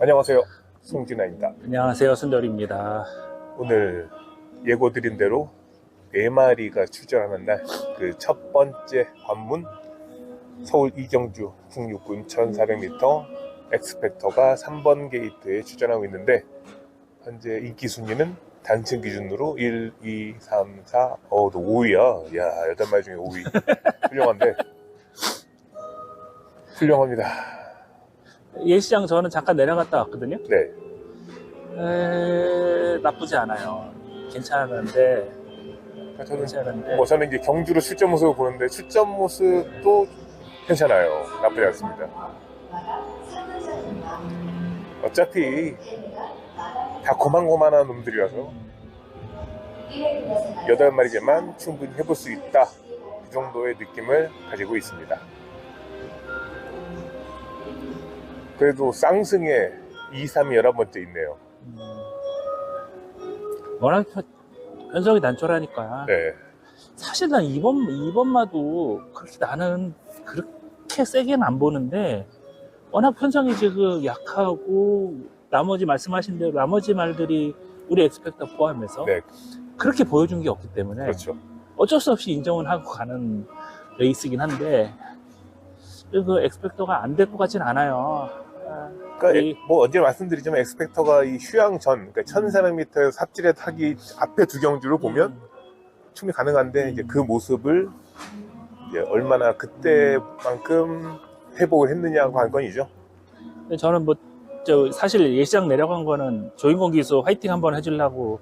안녕하세요. 송진아입니다. 안녕하세요. 순돌입니다. 오늘 예고드린 대로 네 마리가 출전하는 날 그 첫 번째 관문 서울 이경주 국육군 1400m 엑스펙터가 3번 게이트에 출전하고 있는데 현재 인기 순위는 단층 기준으로 1, 2, 3, 4, 어, 너 5위야. 야, 8마리 중에 5위. 훌륭한데. 훌륭합니다. 예시장 저는 잠깐 내려갔다 왔거든요. 네. 에, 나쁘지 않아요. 괜찮은데, 저는 괜찮은데. 뭐 저는 이제 경주로 출전 모습을 보는데 출전 모습도 괜찮아요. 나쁘지 않습니다. 어차피 다 고만고만한 놈들이라서 여덟 마리지만 충분히 해볼 수 있다. 이 정도의 느낌을 가지고 있습니다. 그래도 쌍승에 2, 3이 11번째 있네요. 음, 워낙 편- 편성이 난촐하니까. 네. 사실 난 이번, 이번 마도 그렇게 나는 그렇게 세게는 안 보는데, 워낙 편성이 지금 약하고, 나머지 말씀하신 대로 나머지 말들이 우리 엑스펙터 포함해서 네. 그렇게 보여준 게 없기 때문에 그렇죠. 어쩔 수 없이 인정을 하고 가는 레이스긴 한데 그 엑스펙터가 안 될 것 같진 않아요. 아, 그러니까 이- 뭐 언제 말씀드리지만 엑스펙터가 이 휴양 전, 그러니까 1,400m에서 삽질에 타기 앞에 두 경주를 보면 음, 충분히 가능한데 이제 그 모습을 이제 얼마나 그때만큼 회복을 했느냐고 한 건이죠. 저는 뭐 저 사실 예시장 내려간 거는 조인공 기수 화이팅 한번 해주려고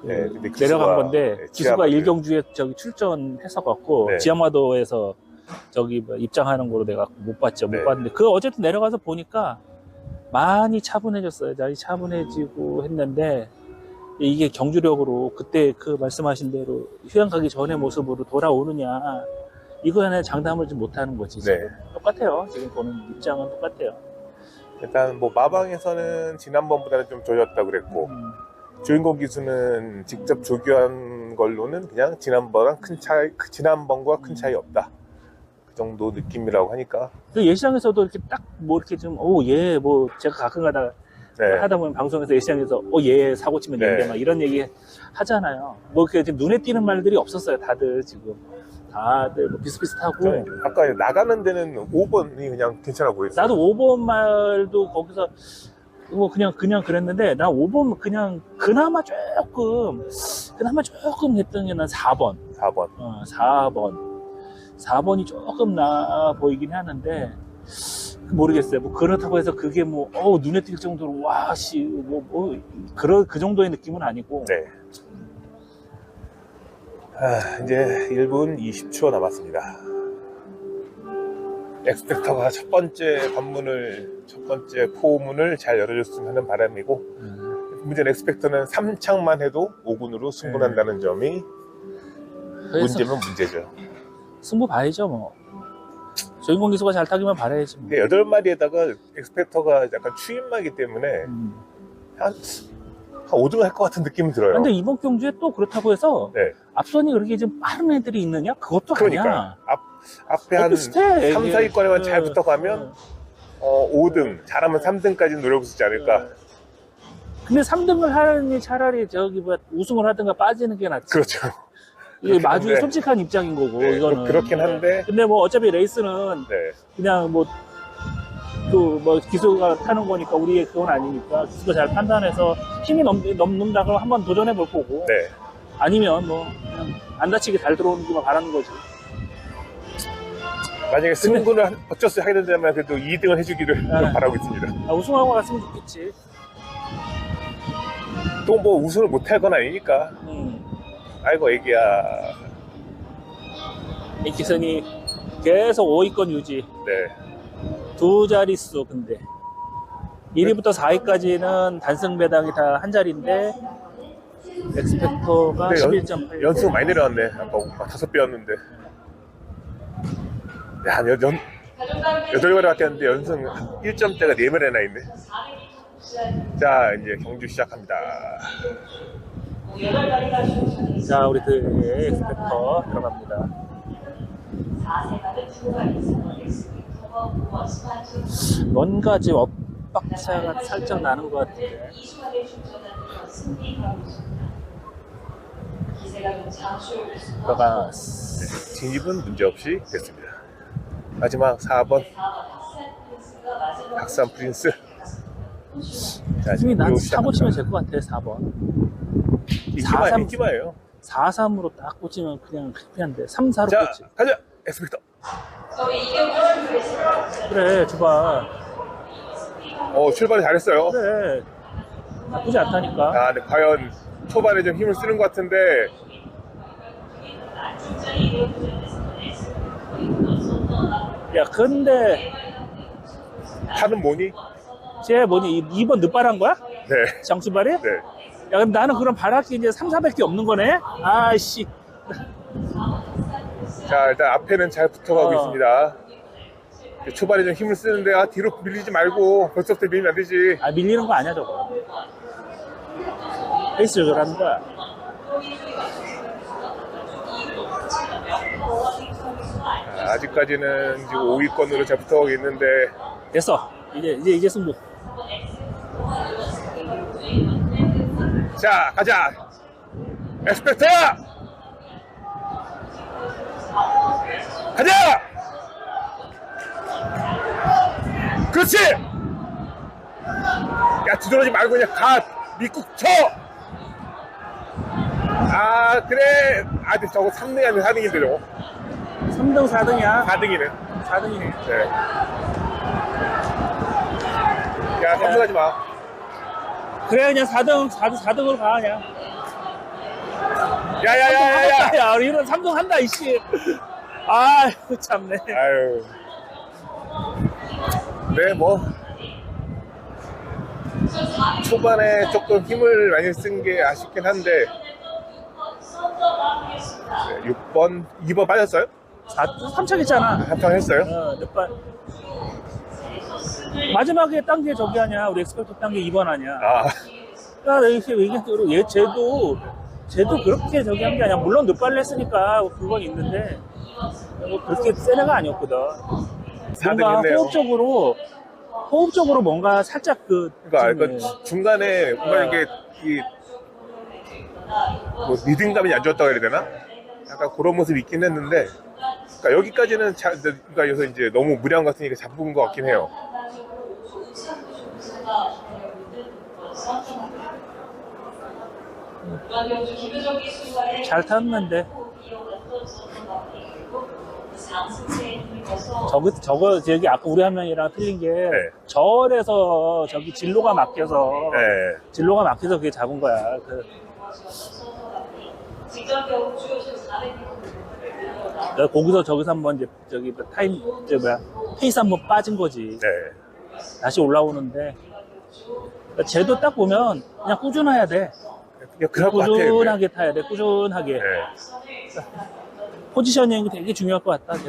그 네, 기수가- 내려간 건데 네, 기수가 일경주에 저기 출전해서 갖고 네. 지하마도에서 저기 뭐 입장하는 거로 내가 못 봤죠 못 네. 봤는데 그 어쨌든 내려가서 보니까 많이 차분해졌어요 많이 차분해지고 했는데 이게 경주력으로 그때 그 말씀하신 대로 휴양 가기 전의 모습으로 돌아오느냐 이거에 장담을 좀 못하는 거지 지금. 네. 똑같아요 지금 보는 입장은 똑같아요 일단 뭐 마방에서는 지난번보다는 좀 조졌다 그랬고 음. 주인공 기수는 직접 조교한 걸로는 그냥 지난번랑 큰 차이, 그 지난번과 큰 차이 없다. 그 정도 느낌이라고 하니까. 그 예시장에서도 이렇게 딱 뭐 이렇게 좀, 오, 얘, 뭐, 제가 가끔 가다 네. 하다 보면 방송에서 예시장에서, 오, 얘 사고 치면 네. 된대, 막 이런 얘기 하잖아요. 뭐, 이렇게 눈에 띄는 말들이 없었어요, 다들 지금. 다들 뭐 비슷비슷하고. 저는 아까 나가는 데는 5번이 그냥 괜찮아 보였어요. 나도 5번 말도 거기서, 뭐, 그냥, 그냥 그랬는데, 나 5번 그냥, 그나마 조금, 그나마 조금 했던 게 난 4번. 4번. 어, 4번. 4번이 조금 나아 보이긴 하는데, 모르겠어요. 뭐, 그렇다고 해서 그게 뭐, 어 눈에 띌 정도로, 와, 씨, 뭐, 뭐, 그런, 그 정도의 느낌은 아니고. 네. 아, 이제 1분 20초 남았습니다. 엑스펙터가 첫 번째 관문을, 첫 번째 포문을 잘 열어줬으면 하는 바람이고, 음, 문제는 엑스펙터는 3창만 해도 5군으로 승분한다는 점이 그래서 문제면 문제죠. 승부 봐야죠, 뭐. 주인공 기수가 잘 타기만 바라야지, 뭐. 8마리에다가 엑스펙터가 약간 추임마기 때문에 음. 한, 한 5등 할 것 같은 느낌이 들어요. 근데 이번 경주에 또 그렇다고 해서, 네. 앞선이 그렇게 좀 빠른 애들이 있느냐? 그것도 그러니까 아니야. 앞, 앞에 한 비슷해. 3, 이게. 4위권에만 잘 네. 붙어가면 어, 5등, 잘하면 3등까지 노려볼 수 있지 않을까. 근데 3등을 하니 차라리 저기 뭐 우승을 하든가 빠지는 게 낫지. 그렇죠. 이게 마주의 한데. 솔직한 입장인 거고 네, 이거는. 그렇긴 한데. 근데 뭐 어차피 레이스는 네. 그냥 뭐그뭐 기수가 타는 거니까 우리의 그건 아니니까 기수가 잘 판단해서 힘이 넘, 넘는다 그러면 한번 도전해 볼 거고 네. 아니면 뭐 그냥 안 다치게 잘 들어오는기만 바라는 거지. 만약에 승부를 한- 어쩔 수 하게 된다면 그래도 2등을 해주기를 좀 네. 바라고 있습니다. 아, 우승하고 갔으면 좋겠지. 또 뭐 우승을 못할 건 아니니까. 음. 아이고, 애기야. 이기선이 계속 5위권 유지. 네. 두 자릿수 근데 1위부터 4위까지는 단승 배당이 다 한 자리인데 엑스펙터가 근데 연- 11.8 연승 많이 내려왔네. 아까 막 다섯 배였는데. 야, 연, 연, 여덟 마리 밖에 안 했는데 연승 1점대가 네 마리나 있네. 자, 이제 경주 시작합니다. 자 우리 그 엑스펙터 들어갑니다 뭔가 지금 엇박자가 살짝 나는 것 같은데. 그가 진입은 문제없이 됐습니다. 마지막 4번 박산 프린스. 자, 힘이 난 들어오시다. 사고 치면 될 것 같아 4번. 4-3. 인기마예요. 4-3으로 딱 꽂히면 그냥 해피한데 3-4로 자, 꽂지. 가자. 엑스펙터. 그래 줘봐. 어, 출발을 잘했어요. 그래 나쁘지 않다니까. 아, 근데 과연 초반에 좀 힘을 쓰는 것 같은데 야 근데 타는 뭐니? 쟤 뭐니 2번 늦발한 거야? 네. 장수발이? 네. 야 그럼 나는 그럼 바람기 이제 3, 400개 없는 거네? 아이씨 자, 일단 앞에는 잘 붙어가고 어. 있습니다. 초반에 좀 힘을 쓰는데 아, 뒤로 밀리지 말고 벌써부터 밀리면 안 되지. 아 밀리는 거 아니야 저거 페이스 조절하는 거야 아, 아직까지는 지금 5위권으로 잘 붙어가고 있는데 됐어 이제 이제 이제 승부 자, 가자. 엑스펙터! 가자! 그렇지! 야, 뒤돌아지 말고 그냥 가! 믿고 쳐! 아, 그래. 아, 근데 저거 3등이 아니라 4등인데, 저거. 3등 4등이야 4등이네. 4등이네 네. 야, 3등 하지 마. 그래 그냥 4등 4등 4등으로 가 그냥 야, 야, 야, 야, 야! 야 이런 3등 한다 이씨 아이고 참네 아유. 네, 뭐. 초반에 조금 힘을 많이 쓴 게 아쉽긴 한데, 6번, 2번 빠졌어요? 3차 했잖아 한탕 했어요? 어, 몇 번 마지막에 딴 게 저기 아니야 우리 엑스퍼트 딴게 2번 아니야 아, 그러니까 이렇게 얘기했대로 얘 쟤도 쟤도 그렇게 저기 한 게 아니야 물론 늦발을 했으니까 그건 있는데 뭐 그렇게 센 애가 아니었거든 4등 뭔가 했네요. 호흡적으로 호흡적으로 뭔가 살짝 그 그러니까, 좀, 그 중간에 뭔가 이게, 이, 뭐, 리듬감이 안 좋았다고 해야 되나? 약간 그런 모습이 있긴 했는데, 그러니까 여기까지는 잘, 그러니까 여기서 이제 너무 무리한 것 같으니까 잡은 것 같긴 해요. 잘 탔는데 저거 저거 저기 아까 우리 한 명이랑 틀린 게 네. 절에서 저기 진로가 막혀서 네. 진로가 막혀서 그게 잡은 거야. 그, 거기서 저기서 한번 이제 저기 뭐 타임 저 뭐야 페이스 한번 빠진 거지. 네. 다시 올라오는데 그러니까 쟤도 딱 보면 그냥 꾸준해야 돼. 그냥 그럴 것 같아요. 꾸준하게 타야 돼. 꾸준하게. 네. 포지셔닝이 되게 중요할 것 같다.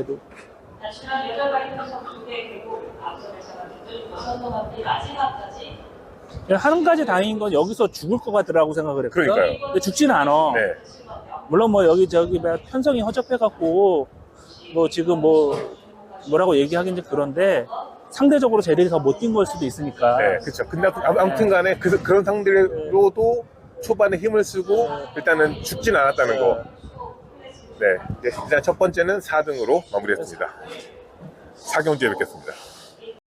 그냥 한 가지 다행인 건 여기서 죽을 것 같더라고 생각을 했거든. 그러니까요. 근데 죽지는 않아. 네. 물론 뭐 여기 저기 뭐 편성이 허접해갖고 뭐 지금 뭐 뭐라고 얘기하긴 좀 그런데 상대적으로 쟤들이 더 못 뛴 걸 수도 있으니까. 네, 그렇죠. 근데 아무- 아무튼 간에 그, 그런 상대로도 초반에 힘을 쓰고 일단은 죽진 않았다는 거. 네, 이제 일단 첫 번째는 4등으로 마무리했습니다. 4경주에 뵙겠습니다.